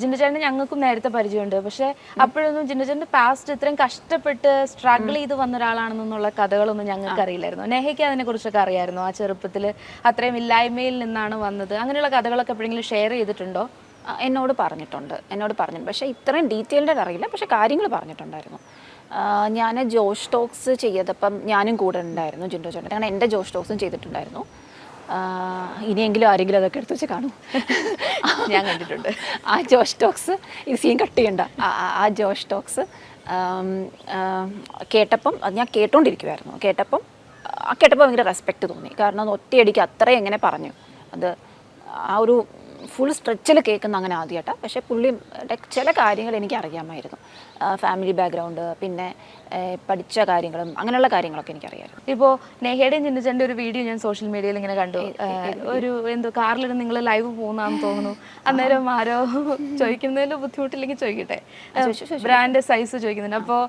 ജിന്നചേട്ടന് ഞങ്ങൾക്കും നേരത്തെ പരിചയമുണ്ട്. പക്ഷെ അപ്പോഴൊന്നും ജിന്നചേട്ടന്റെ പാസ്റ്റ് ഇത്രയും കഷ്ടപ്പെട്ട് സ്ട്രഗിൾ ചെയ്ത് വന്ന ഒരാളാണെന്നുള്ള കഥകളൊന്നും ഞങ്ങൾക്ക് അറിയില്ലായിരുന്നു. നെഹയ്ക്ക് അതിനെ കുറിച്ചൊക്കെ അറിയായിരുന്നു. ആ ചെറുപ്പത്തിൽ അത്രയും ഇല്ലായ്മയിൽ നിന്നാണ് വന്നത്. അങ്ങനെയുള്ള കഥകളൊക്കെ എപ്പോഴെങ്കിലും ഷെയർ ചെയ്തിട്ടുണ്ടോ? എന്നോട് പറഞ്ഞിട്ടുണ്ട്. എന്നോട് പറഞ്ഞിട്ടുണ്ട്. പക്ഷേ ഇത്രയും ഡീറ്റെയിൽഡ് അറിയില്ല. പക്ഷേ കാര്യങ്ങൾ പറഞ്ഞിട്ടുണ്ടായിരുന്നു. ഞാൻ ജോഷ് ടോക്സ് ചെയ്തപ്പം ഞാനും കൂടെ ഉണ്ടായിരുന്നു ജിൻഡോ ചേട്ടൻ കാരണം എന്റെ ജോഷ് ടോക്സും ചെയ്തിട്ടുണ്ടായിരുന്നു. ഇനിയെങ്കിലും ആരെങ്കിലും അതൊക്കെ എടുത്ത് വെച്ച് കാണും. ഞാൻ കണ്ടിട്ടുണ്ട്. ആ ജോഷ് ടോക്സ് ഇത് സീൻ കട്ട് ചെയ്യണ്ട. ആ ജോഷ് ടോക്സ് കേട്ടപ്പം അത് ഞാൻ കേട്ടോണ്ടിരിക്കുമായിരുന്നു കേട്ടപ്പം ആ കേട്ടപ്പോൾ ഭയങ്കര റെസ്പെക്റ്റ് തോന്നി. കാരണം അത് ഒറ്റയടിക്ക് അത്രയും എങ്ങനെ പറഞ്ഞു. അത് ആ ഒരു ഫുൾ സ്ട്രെച്ചിൽ കേൾക്കുന്ന അങ്ങനെ ആദ്യമായിട്ടാണ് പക്ഷേ പുള്ളി ചില കാര്യങ്ങൾ എനിക്ക് അറിയാമായിരുന്നു. ഫാമിലി ബാക്ക്ഗ്രൗണ്ട് പിന്നെ പഠിച്ച കാര്യങ്ങളും അങ്ങനെയുള്ള കാര്യങ്ങളൊക്കെ എനിക്കറിയാമായിരുന്നു. ഇപ്പോൾ നെഹയുടെയും ചിന്നിച്ചന്റെ ഒരു വീഡിയോ ഞാൻ സോഷ്യൽ മീഡിയയിൽ ഇങ്ങനെ കണ്ടു. ഒരു എന്തോ കാറിലിരുന്ന് നിങ്ങൾ ലൈവ് പോകുന്നാന്ന് തോന്നുന്നു. അന്നേരം ആരോ ചോദിക്കുന്നതിൽ ബുദ്ധിമുട്ടില്ലെങ്കിൽ ചോദിക്കട്ടെ. ബ്രാൻഡ് സൈസ് ചോദിക്കുന്നുണ്ട്. അപ്പോൾ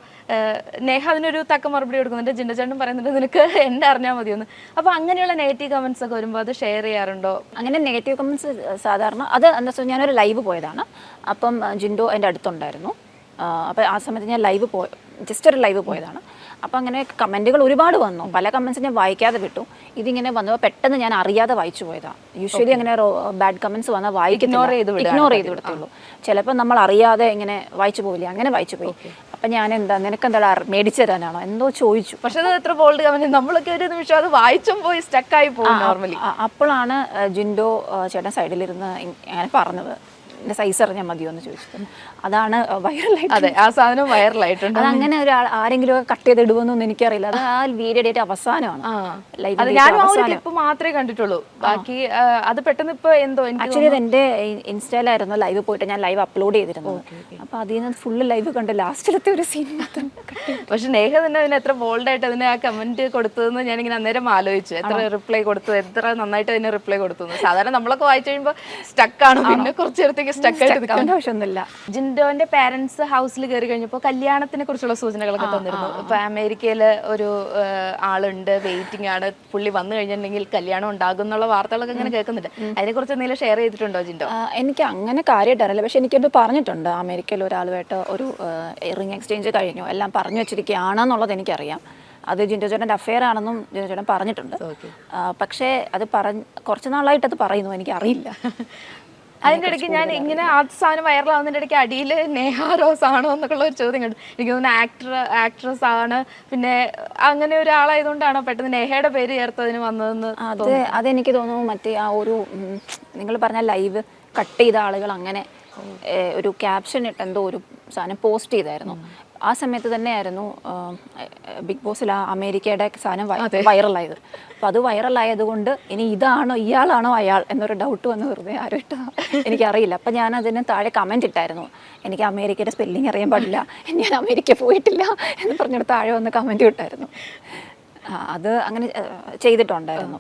നേഹ അതിനൊരു തക്ക മറുപടി കൊടുക്കുന്നുണ്ട്. ജിന്നചേട്ടൻ പറയുന്നുണ്ട് നിനക്ക് എന്നെ അറിഞ്ഞാൽ മതിയൊന്ന്. അപ്പോൾ അങ്ങനെയുള്ള നെഗറ്റീവ് കമൻസ് ഒക്കെ വരുമ്പോൾ അത് ഷെയർ ചെയ്യാറുണ്ടോ? അങ്ങനെ നെഗറ്റീവ് കമൻസ് സാധാരണ അത് എന്താ വെച്ചാൽ ഞാനൊരു ലൈവ് പോയതാണ്. അപ്പം ജിൻഡോ എന്റെ അടുത്തുണ്ടായിരുന്നു. അപ്പോൾ ആ സമയത്ത് ഞാൻ ലൈവ് പോയ ജസ്റ്റ് ഒരു ലൈവ് പോയതാണ്. അപ്പോൾ അങ്ങനെ കമന്റുകൾ ഒരുപാട് വന്നു. പല കമൻസ് ഞാൻ വായിക്കാതെ വിട്ടു. ഇതിങ്ങനെ വന്നപ്പോൾ പെട്ടെന്ന് ഞാൻ അറിയാതെ വായിച്ചു പോയതാണ് യൂഷ്വലി അങ്ങനെ ബാഡ് കമൻസ് വന്നാൽ വിടുകയാണ് ഇഗ്നോർ ചെയ്ത് വിടത്തുള്ളൂ. ചിലപ്പോൾ നമ്മൾ അറിയാതെ ഇങ്ങനെ വായിച്ചു പോവില്ലേ? അങ്ങനെ വായിച്ചു പോയി. അപ്പം ഞാൻ എന്താ നിനക്ക് എന്താ മേടിച്ചു തരാനാണോ? എന്തോ ചോദിച്ചു. പക്ഷെ അത് എത്ര ബോൾഡ് കമന്റ് നമ്മളൊക്കെ ഒരു നിമിഷം അത് വായിച്ചും പോയി സ്റ്റക്കായി പോകും നോർമലി അപ്പോഴാണ് ജിൻഡോ ചേട്ടൻ സൈഡിലിരുന്ന് അങ്ങനെ പറഞ്ഞത്. എന്റെ സൈസ് അറിഞ്ഞാൽ മതിയോ എന്ന് ചോദിച്ചത് അതാണ് വൈറലായിട്ട് അതെ ആ സാധനം വൈറലായിട്ടുണ്ട് അങ്ങനെ ഒരാൾ ആരെങ്കിലും കട്ട് ചെയ്ത് ഇടുമെന്നൊന്നും എനിക്കറിയില്ല. അത് ആ വീഡിയോ ഡേറ്റ് അവസാനമാണ്. ഞാനും ആ ഒരു ക്ലിപ്പ് മാത്രമേ കണ്ടിട്ടുള്ളൂ. ബാക്കി അത് പെട്ടെന്ന് ഇപ്പൊ എന്തോ ആക്ച്വലി അത് എന്റെ ഇൻസ്റ്റയിലായിരുന്നു ലൈവ് പോയിട്ട് ഞാൻ ലൈവ് അപ്ലോഡ് ചെയ്തിരുന്നു അപ്പൊ അതിൽ നിന്ന് ഫുള്ള് ലൈവ് കണ്ട് ലാസ്റ്റിലത്തെ ഒരു സീൻ മാത്രം പക്ഷെ നേഹ തന്നെ അതിന് എത്ര ബോൾഡ് ആയിട്ട് അതിന് ആ കമന്റ് കൊടുത്തതെന്ന് ഞാൻ ഇങ്ങനെ അന്നേരം ആലോചിച്ചു. എത്ര റിപ്ലൈ കൊടുത്തു എത്ര നന്നായിട്ട് അതിന് റിപ്ലൈ കൊടുത്തു സാധാരണ നമ്മളൊക്കെ വായിച്ചു കഴിയുമ്പോൾ സ്റ്റക്കാണ് പിന്നെ കുറച്ചു നേരത്തേക്ക് സ്റ്റക്ക് ആയിട്ട് നിൽക്കാം ആവശ്യമൊന്നുമില്ല. ജിൻഡോന്റെ പാരന്റ്സ് ഹൗസിൽ കയറി കഴിഞ്ഞപ്പോൾ കല്യാണത്തിനെ കുറിച്ചുള്ള സൂചനകളൊക്കെ തന്നിരുന്നു. ഇപ്പൊ അമേരിക്കയിൽ ഒരു ആളുണ്ട് വെയിറ്റിംഗ് ആണ് പുള്ളി വന്നു കഴിഞ്ഞിട്ടുണ്ടെങ്കിൽ കല്യാണം ഉണ്ടാകും എന്നുള്ള വാർത്തകളൊക്കെ ഇങ്ങനെ കേൾക്കുന്നുണ്ട്. അതിനെ കുറിച്ച് എന്തെങ്കിലും ഷെയർ ചെയ്തിട്ടുണ്ടോ ജിൻഡോ? എനിക്ക് അങ്ങനെ കാര്യമായിട്ട് അറിയില്ല പക്ഷെ എനിക്കത് പറഞ്ഞിട്ടുണ്ട്. അമേരിക്കയിൽ ഒരാളുമായിട്ട് ഒരു റിംഗ് എക്സ്ചേഞ്ച് കഴിഞ്ഞു. എല്ലാം പറഞ്ഞു വെച്ചിരിക്കുകയാണെന്നുള്ളത് എനിക്കറിയാം. അത് ജിൻഡോ ചേട്ടന്റെ അഫെയർ ആണെന്നും ജിൻഡോ ചേട്ടൻ പറഞ്ഞിട്ടുണ്ട്. പക്ഷേ അത് പറഞ്ഞ് കുറച്ച് നാളായിട്ട് അത് പറയുന്നു. എനിക്കറിയില്ല. അതിന്റെ ഇടയ്ക്ക് ഞാൻ ഇങ്ങനെ ആ സാധനം വൈറലാവുന്നതിന്റെ ഇടയ്ക്ക് അടിയിൽ നേഹ റോസ് ആണോ എന്നൊക്കെ ഉള്ള ഒരു ചോദ്യം കണ്ടു. എനിക്ക് തോന്നുന്നു ആക്ടർ ആക്ട്രസ് ആണ്. പിന്നെ അങ്ങനെ ഒരാളായതുകൊണ്ടാണോ പെട്ടെന്ന് നേഹയുടെ പേര് ചേർത്തതിന് വന്നതെന്ന് അത് അതെനിക്ക് തോന്നുന്നു മറ്റേ ആ ഒരു നിങ്ങൾ പറഞ്ഞ ലൈവ് കട്ട് ചെയ്ത ആളുകൾ അങ്ങനെ ഒരു ക്യാപ്ഷൻ ഇട്ട് എന്തോ ഒരു സാധനം പോസ്റ്റ് ചെയ്തായിരുന്നു. ആ സമയത്ത് തന്നെയായിരുന്നു ബിഗ് ബോസിൽ ആ അമേരിക്കയുടെ സാധനം വൈറലായത്. അപ്പോൾ അത് വൈറലായതുകൊണ്ട് ഇനി ഇതാണോ ഇയാളാണോ അയാൾ എന്നൊരു ഡൗട്ട് വന്ന് വെറുതെ ആരും ഇട്ടോ എനിക്കറിയില്ല. അപ്പം ഞാൻ അതിന് താഴെ കമന്റ് ഇട്ടായിരുന്നു. എനിക്ക് അമേരിക്കയുടെ സ്പെല്ലിംഗ് അറിയാൻ പാടില്ല. ഞാൻ അമേരിക്ക പോയിട്ടില്ല എന്ന് പറഞ്ഞിട്ട് താഴെ വന്ന് കമന്റ് ഇട്ടായിരുന്നു. അത് അങ്ങനെ ചെയ്തിട്ടുണ്ടായിരുന്നു.